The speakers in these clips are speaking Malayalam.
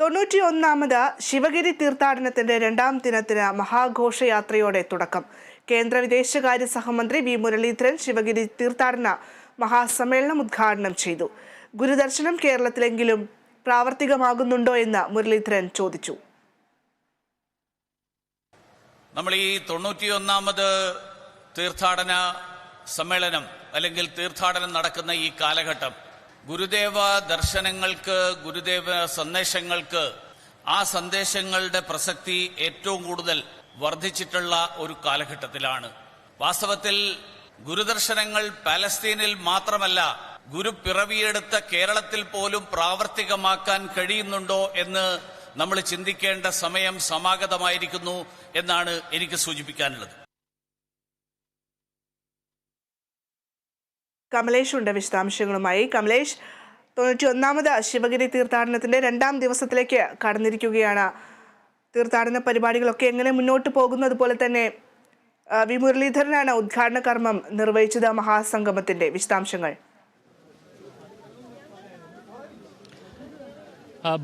തൊണ്ണൂറ്റിയൊന്നാമത് ശിവഗിരി തീർത്ഥാടനത്തിന്റെ രണ്ടാം ദിനത്തിന് മഹാഘോഷയാത്രയോടെ തുടക്കം. കേന്ദ്ര വിദേശകാര്യ സഹമന്ത്രി വി മുരളീധരൻ ശിവഗിരി തീർത്ഥാടന മഹാസമ്മേളനം ഉദ്ഘാടനം ചെയ്തു. ഗുരുദർശനം കേരളത്തിലെങ്കിലും പ്രാവർത്തികമാകുന്നുണ്ടോ എന്ന് മുരളീധരൻ ചോദിച്ചു. നമ്മൾ ഈ തൊണ്ണൂറ്റിയൊന്നാമത് തീർത്ഥാടന സമ്മേളനം അല്ലെങ്കിൽ തീർത്ഥാടനം നടക്കുന്ന ഈ കാലഘട്ടം ഗുരുദേവ ദർശനങ്ങൾക്ക് ഗുരുദേവ സന്ദേശങ്ങൾക്ക് ആ സന്ദേശങ്ങളുടെ പ്രസക്തി ഏറ്റവും കൂടുതൽ വർദ്ധിച്ചിട്ടുള്ള ഒരു കാലഘട്ടത്തിലാണ്. വാസ്തവത്തിൽ ഗുരുദർശനങ്ങൾ പാലസ്തീനിൽ മാത്രമല്ല ഗുരു പിറവിയെടുത്ത കേരളത്തിൽ പോലും പ്രാവർത്തികമാക്കാൻ കഴിയുന്നുണ്ടോ എന്ന് നമ്മൾ ചിന്തിക്കേണ്ട സമയം സമാഗതമായിരിക്കുന്നു എന്നാണ് എനിക്ക് സൂചിപ്പിക്കാനുള്ളത്. കമലേഷ് ഉണ്ട് വിശദാംശങ്ങളുമായി. കമലേഷ് തൊണ്ണൂറ്റി ഒന്നാമത് ശിവഗിരി തീർത്ഥാടനത്തിന്റെ രണ്ടാം ദിവസത്തിലേക്ക് കടന്നിരിക്കുകയാണ്. തീർത്ഥാടന പരിപാടികളൊക്കെ എങ്ങനെ മുന്നോട്ട് പോകുന്നു? അതുപോലെ തന്നെ വി മുരളീധരനാണ് ഉദ്ഘാടന കർമ്മം നിർവഹിച്ചത് മഹാസംഗമത്തിന്റെ വിശദാംശങ്ങൾ.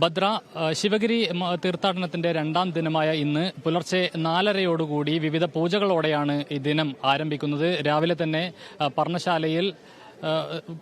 ഭദ്ര ശിവഗിരി തീർത്ഥാടനത്തിന്റെ രണ്ടാം ദിനമായ ഇന്ന് പുലർച്ചെ നാലരയോടുകൂടി വിവിധ പൂജകളോടെയാണ് ഈ ദിനം ആരംഭിക്കുന്നത്. രാവിലെ തന്നെ പർണശാലയിൽ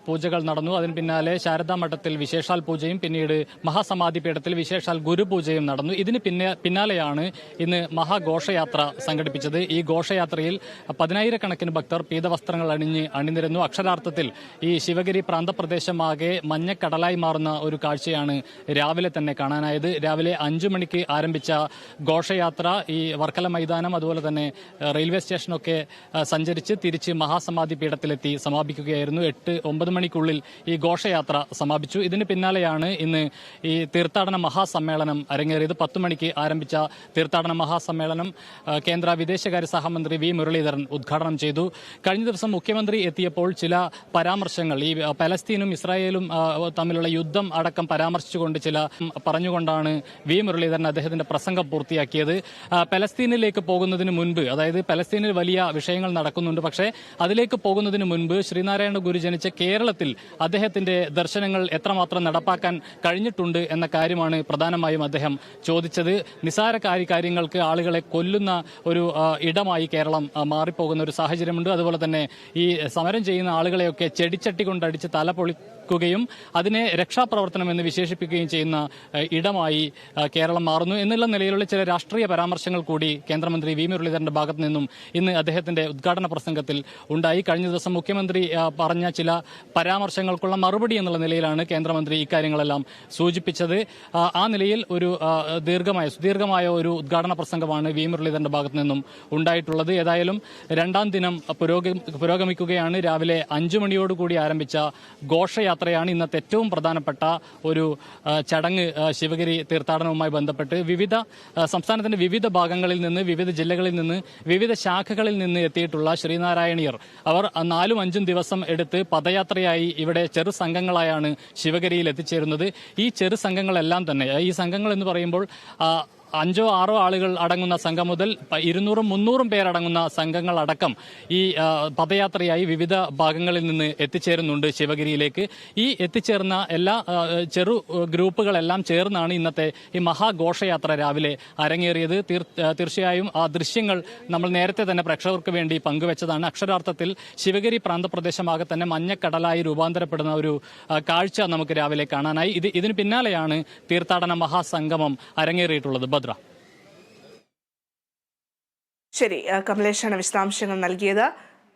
പൂജകൾ നടന്നു. അതിന് പിന്നാലെ ശാരദാ മഠത്തിൽ വിശേഷാൽ പൂജയും പിന്നീട് മഹാസമാധി പീഠത്തിൽ വിശേഷാൽ ഗുരുപൂജയും നടന്നു. ഇതിന് പിന്നെ പിന്നാലെയാണ് ഇന്ന് മഹാഘോഷയാത്ര സംഘടിപ്പിച്ചത്. ഈ ഘോഷയാത്രയിൽ പതിനായിരക്കണക്കിന് ഭക്തർ പീതവസ്ത്രങ്ങൾ അണിഞ്ഞ് അണിനിരുന്നു. അക്ഷരാർത്ഥത്തിൽ ഈ ശിവഗിരി പ്രാന്തപ്രദേശമാകെ മഞ്ഞക്കടലായി മാറുന്ന ഒരു കാഴ്ചയാണ് രാവിലെ തന്നെ കാണാനായത്. രാവിലെ അഞ്ചു മണിക്ക് ആരംഭിച്ച ഘോഷയാത്ര ഈ വർക്കല മൈതാനം അതുപോലെ തന്നെ റെയിൽവേ സ്റ്റേഷനൊക്കെ സഞ്ചരിച്ച് തിരിച്ച് മഹാസമാധി പീഠത്തിലെത്തി സമാപിക്കുകയായിരുന്നു. എട്ട് ഒമ്പത് മണിക്കുള്ളിൽ ഈ ഘോഷയാത്ര സമാപിച്ചു. ഇതിന് പിന്നാലെയാണ് ഇന്ന് ഈ തീർത്ഥാടന മഹാസമ്മേളനം അരങ്ങേറിയത്. പത്ത് മണിക്ക് ആരംഭിച്ച തീർത്ഥാടന മഹാസമ്മേളനം കേന്ദ്ര വിദേശകാര്യ സഹമന്ത്രി വി. മുരളീധരൻ ഉദ്ഘാടനം ചെയ്തു. കഴിഞ്ഞ ദിവസം മുഖ്യമന്ത്രി എത്തിയപ്പോൾ ചില പരാമർശങ്ങൾ ഈ പലസ്തീനും ഇസ്രായേലും തമ്മിലുള്ള യുദ്ധം അടക്കം പരാമർശിച്ചുകൊണ്ട് ചില പറഞ്ഞുകൊണ്ടാണ് വി. മുരളീധരൻ അദ്ദേഹത്തിന്റെ പ്രസംഗം പൂർത്തിയാക്കിയത്. പലസ്തീനിലേക്ക് പോകുന്നതിന് മുൻപ് അതായത് പലസ്തീനിൽ വലിയ വിഷയങ്ങൾ നടക്കുന്നുണ്ട്. പക്ഷേ അതിലേക്ക് പോകുന്നതിന് മുൻപ് ശ്രീനാരായണ ഗുരു ജനിച്ച കേരളത്തിൽ അദ്ദേഹത്തിന്റെ ദർശനങ്ങൾ എത്രമാത്രം നടപ്പാക്കാൻ കഴിഞ്ഞിട്ടുണ്ട് എന്ന കാര്യമാണ് പ്രധാനമായും അദ്ദേഹം ചോദിച്ചത്. നിസാര കാര്യങ്ങൾക്ക് ആളുകളെ കൊല്ലുന്ന ഒരു ഇടമായി കേരളം മാറിപ്പോകുന്ന ഒരു സാഹചര്യമുണ്ട്. അതുപോലെ തന്നെ ഈ സമരം ചെയ്യുന്ന ആളുകളെയൊക്കെ ചെടിച്ചട്ടി കൊണ്ടടിച്ച് തല പൊളിക്കുകയും അതിനെ രക്ഷാപ്രവർത്തനം എന്ന് വിശേഷിപ്പിക്കുകയും ചെയ്യുന്ന ഇടമായി കേരളം മാറുന്നു. എന്നുള്ള നിലയിലുള്ള ചില രാഷ്ട്രീയ പരാമർശങ്ങൾ കൂടി കേന്ദ്രമന്ത്രി വി മുരളീധരന്റെ ഭാഗത്തു നിന്നും ഇന്ന് അദ്ദേഹത്തിന്റെ ഉദ്ഘാടന പ്രസംഗത്തിൽ ഉണ്ടായി. കഴിഞ്ഞ ദിവസം മുഖ്യമന്ത്രി ഏഹ്, പറഞ്ഞ ചില പരാമർശങ്ങൾക്കുള്ള മറുപടി എന്നുള്ള നിലയിലാണ് കേന്ദ്രമന്ത്രി ഇക്കാര്യങ്ങളെല്ലാം സൂചിപ്പിച്ചത്. ആ, നിലയിൽ ഒരു ദീർഘമായ സുദീർഘമായ ഒരു ഉദ്ഘാടന പ്രസംഗമാണ് വി. മുരളീധരന്റെ ഭാഗത്തു നിന്നും ഉണ്ടായിട്ടുള്ളത്. ഏതായാലും രണ്ടാം ദിനം പുരോഗമിക്കുകയാണ്. രാവിലെ അഞ്ചു മണിയോടുകൂടി ആരംഭിച്ച ഘോഷയാത്രയാണ് ഇന്നത്തെ ഏറ്റവും പ്രധാനപ്പെട്ട ഒരു ചടങ്ങ് ശിവഗിരി തീർത്ഥാടനവുമായി ബന്ധപ്പെട്ട് വിവിധ സംസ്ഥാനത്തിന്റെ വിവിധ ഭാഗങ്ങളിൽ നിന്ന് വിവിധ ജില്ലകളിൽ നിന്ന് വിവിധ ശാഖകളിൽ നിന്ന് എത്തിയിട്ടുള്ള ശ്രീനാരായണീയർ. അവർ നാലും അഞ്ചും ദിവസം എടുത്ത് പദയാത്രയായി ഇവിടെ ചെറു സംഘങ്ങളായാണ് ശിവഗിരിയിൽ എത്തിച്ചേരുന്നത്. ഈ ചെറു സംഘങ്ങളെല്ലാം തന്നെ ഈ സംഘങ്ങൾ എന്ന് പറയുമ്പോൾ അഞ്ചോ ആറോ ആളുകൾ അടങ്ങുന്ന സംഘം മുതൽ ഇരുന്നൂറും മുന്നൂറും പേരടങ്ങുന്ന സംഘങ്ങൾ അടക്കം ഈ പദയാത്രയായി വിവിധ ഭാഗങ്ങളിൽ നിന്ന് എത്തിച്ചേരുന്നുണ്ട് ശിവഗിരിയിലേക്ക്. ഈ എത്തിച്ചേർന്ന എല്ലാ ചെറു ഗ്രൂപ്പുകളെല്ലാം ചേർന്നാണ് ഇന്നത്തെ ഈ മഹാഘോഷയാത്ര രാവിലെ അരങ്ങേറിയത്. തീർച്ചയായും ആ ദൃശ്യങ്ങൾ നമ്മൾ നേരത്തെ തന്നെ പ്രേക്ഷകർക്ക് വേണ്ടി പങ്കുവച്ചതാണ്. അക്ഷരാർത്ഥത്തിൽ ശിവഗിരി പ്രാന്തപ്രദേശമാകെ തന്നെ മഞ്ഞക്കടലായി രൂപാന്തരപ്പെടുന്ന ഒരു കാഴ്ച നമുക്ക് രാവിലെ കാണാനായി. ഇത് ഇതിന് പിന്നാലെയാണ് തീർത്ഥാടന മഹാസംഗമം അരങ്ങേറിയിട്ടുള്ളത്. ഭദ്ര ശരി കമലേഷാണ് വിശദാംശങ്ങൾ നൽകിയത്.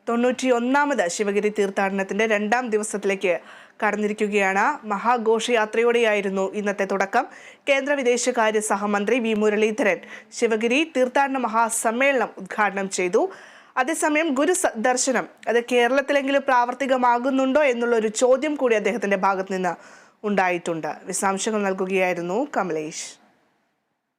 തൊണ്ണൂറ്റി ഒന്നാമത് ശിവഗിരി തീർത്ഥാടനത്തിന്റെ രണ്ടാം ദിവസത്തിലേക്ക് കടന്നിരിക്കുകയാണ്. മഹാഘോഷയാത്രയോടെയായിരുന്നു ഇന്നത്തെ തുടക്കം. കേന്ദ്ര വിദേശകാര്യ സഹമന്ത്രി വി മുരളീധരൻ ശിവഗിരി തീർത്ഥാടന മഹാസമ്മേളനം ഉദ്ഘാടനം ചെയ്തു. അതേസമയം ഗുരു ദർശനം അത് കേരളത്തിലെങ്കിലും പ്രാവർത്തികമാകുന്നുണ്ടോ എന്നുള്ള ഒരു ചോദ്യം കൂടി അദ്ദേഹത്തിന്റെ ഭാഗത്ത് നിന്ന് ഉണ്ടായിട്ടുണ്ട്. വിശദാംശങ്ങൾ നൽകുകയായിരുന്നു കമലേഷ്.